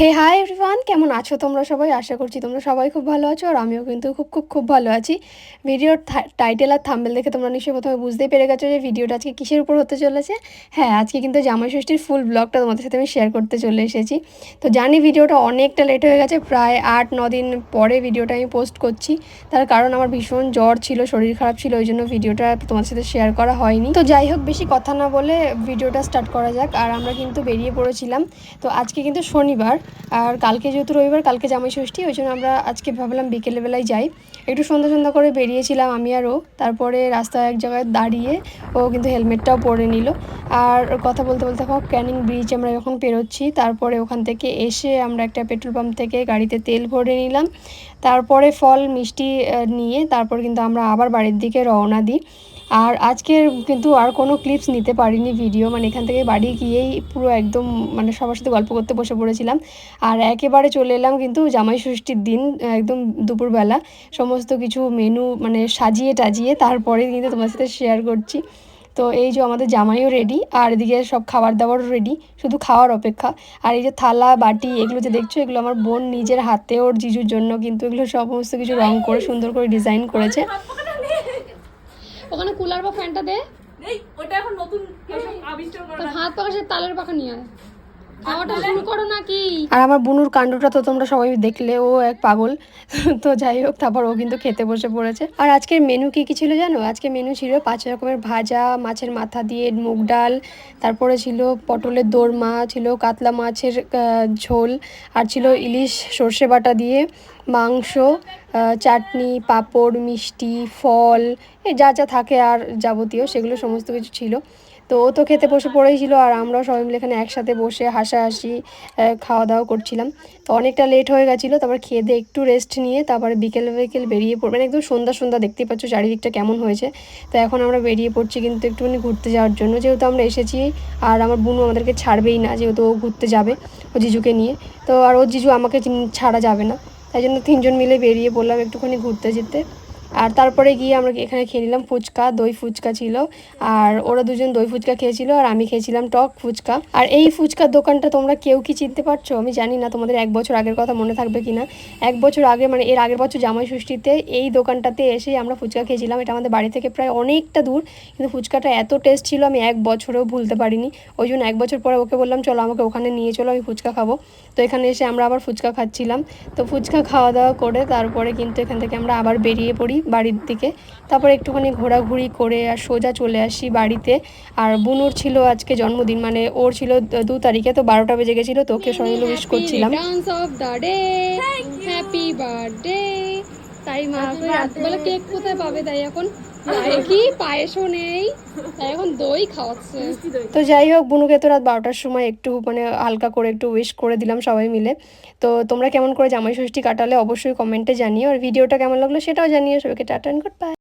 হে hi everyone কেমন আছো তোমরা সবাই? আশা করছি তোমরা সবাই খুব ভালো আছো আর আমিও কিন্তু খুব খুব খুব ভালো আছি। ভিডিওর টাইটেল আর থাম্বেল দেখে তোমরা নিশ্চয়ই প্রথমে বুঝতেই পেরে গেছো যে ভিডিওটা আজকে কিসের উপর হতে চলেছে। হ্যাঁ আজকে কিন্তু জামাই ষষ্ঠীর ফুল ব্লগটা তোমাদের সাথে আমি শেয়ার করতে চলে এসেছি। তো জানি ভিডিওটা অনেকটা লেট হয়ে গেছে, প্রায় আট, ন দিন পরে ভিডিওটা আমি পোস্ট করছি। তার কারণ আমার ভীষণ জ্বর ছিল, শরীর খারাপ ছিল, ওই জন্য ভিডিওটা তোমাদের সাথে শেয়ার করা হয়নি। তো যাই হোক, বেশি কথা না বলে ভিডিওটা স্টার্ট করা যাক। আর আমরা কিন্তু বেরিয়ে পড়েছিলাম। তো আজকে কিন্তু শনিবার আর কালকে যেহেতু রবিবার, কালকে জামাই ষষ্ঠী, ওই জন্য আমরা আজকে ভাবলাম বিকেলবেলায় যাই। একটু সন্ধ্যা সন্ধ্যা করে বেরিয়েছিলাম আমি আর ও। তারপরে রাস্তায় এক জায়গায় দাঁড়িয়ে ও কিন্তু হেলমেটটাও পরে নিল। আর কথা বলতে বলতে এখন ক্যানিং ব্রিজ আমরা যখন পেরোচ্ছি। তারপরে ওখান থেকে এসে আমরা একটা পেট্রোল পাম্প থেকে গাড়িতে তেল ভরে নিলাম। তারপরে ফল, মিষ্টি নিয়ে তারপর কিন্তু আমরা আবার বাড়ির দিকে রওনা দিই। আর আজকের কিন্তু আর কোনো ক্লিপস নিতে পারিনি ভিডিও মানে এখান থেকে বাড়ি গিয়েই পুরো একদম মানে সবার সাথে গল্প করতে বসে পড়েছিলাম। আর একেবারে চলে এলাম কিন্তু জামাই ষষ্ঠীর দিন, একদম দুপুরবেলা। সমস্ত কিছু মেনু মানে সাজিয়ে টাজিয়ে তারপরে কিন্তু তোমার সাথে শেয়ার করছি। তো এই যে আমাদের জামাইও রেডি আর এদিকে সব খাবার দাবারও রেডি শুধু খাওয়ার অপেক্ষা। আর এই যে থালা, বাটি এগুলো যে দেখছ, এগুলো আমার বোন নিজের হাতে, ওর জিজুর জন্য কিন্তু এগুলো সমস্ত কিছু রং করে, সুন্দর করে ডিজাইন করেছে। ওখানে কুলার বা ফ্যানটা দে। ওটা এখন নতুন হাত পাখা সে তালের পাখা নিয়ে আয়। আর আমার বুনুর কাণ্ডটা তো তোমরা সবাই দেখলে, ও এক পাগল। তো যাই হোক, তারপর ও কিন্তু খেতে বসে পড়েছে। আর আজকের মেনু কি কি ছিল জানো? আজকে মেনু ছিল পাঁচ রকমের ভাজা, মাছের মাথা দিয়ে মুগ ডাল, তারপরে ছিল পটলের দোরমা, ছিল কাতলা মাছের ঝোল, আর ছিল ইলিশ সর্ষে বাটা দিয়ে মাংস চাটনি, পাঁপড়, মিষ্টি, ফল যা যা থাকে আর যাবতীয়, সেগুলো সমস্ত কিছু ছিল। তো ও তো খেতে বসে পড়েই ছিল আর আমরাও সবাই মিলে এখানে একসাথে বসে হাসাহাসি খাওয়া দাওয়া করছিলাম। তো অনেকটা লেট হয়ে গেছিল, তারপর খেয়ে দিয়ে একটু রেস্ট নিয়ে তারপরে বিকেল বিকেল বেরিয়ে পড়বেন একদম সন্ধ্যা সন্ধ্যা দেখতেই পাচ্ছ চারিদিকটা কেমন হয়েছে। তো এখন আমরা বেরিয়ে পড়ছি কিন্তু একটুখানি ঘুরতে যাওয়ার জন্য। যেহেতু আমরা এসেছি আর আমার বোনও আমাদেরকে ছাড়বেই না, যেহেতু ও ঘুরতে যাবে ও জিজুকে নিয়ে। তো আর ও জিজু আমাকে ছাড়া যাবে না। তাই জন্য তিনজন মিলে বেরিয়ে পড়লাম একটুখানি ঘুরতে যেতে আর তারপরে গিয়ে আমরা এখানে খেয়ে নিলাম ফুচকা, দই ফুচকা ছিল। আর ওরা দুজন দই ফুচকা খেয়েছিল আর আমি খেয়েছিলাম টক ফুচকা। আর এই ফুচকার দোকানটা তোমরা কেউ কি চিনতে পারছ? আমি জানি না তোমাদের এক বছর আগের কথা মনে থাকবে কি না এক বছর আগে মানে এর আগের বছর জামাই ষষ্ঠীতে এই দোকানটাতে এসে আমরা ফুচকা খেয়েছিলাম। এটা আমাদের বাড়ি থেকে প্রায় অনেকটা দূর। কিন্তু ফুচকাটা এত টেস্ট ছিল, আমি এক বছরেও ভুলতে পারিনি। ওই জন্য এক বছর পরে ওকে বললাম, চলো আমাকে ওখানে নিয়ে চলো, আমি ফুচকা খাব। তো এখানে এসে আমরা আবার ফুচকা খাচ্ছিলাম। তো ফুচকা খাওয়া দাওয়া করে তারপরে কিন্তু এখান থেকে আমরা আবার বেরিয়ে পড়ি। বাড়ির দিকে। তারপর একটুখানি ঘোরাঘুরি করে আর সোজা চলে আসি বাড়িতে। আর বুনুর ছিল আজকে জন্মদিন মানে ওর ছিল দু তারিখে, তো বারোটা বেজে গেছিল, তোকে মিলে উইশ করছিলাম। হ্যাপি বার্থডে তাই মা রাত্রিবেলা কেক কোথায় পাবে তাই এখন? কি? পায়েসও নেই। তাই এখন দই খাওয়াচ্ছে। তো যাই হোক বুনুকে তো রাত বারোটার সময় একটু মানে হালকা করে একটু উইশ করে দিলাম সবাই মিলে। তো তোমরা কেমন করে জামাই ষষ্ঠী কাটালে অবশ্যই কমেন্টে জানিও। আর ভিডিওটা কেমন লাগল সেটাও জানিও। সবাইকে টাটা গুড বাই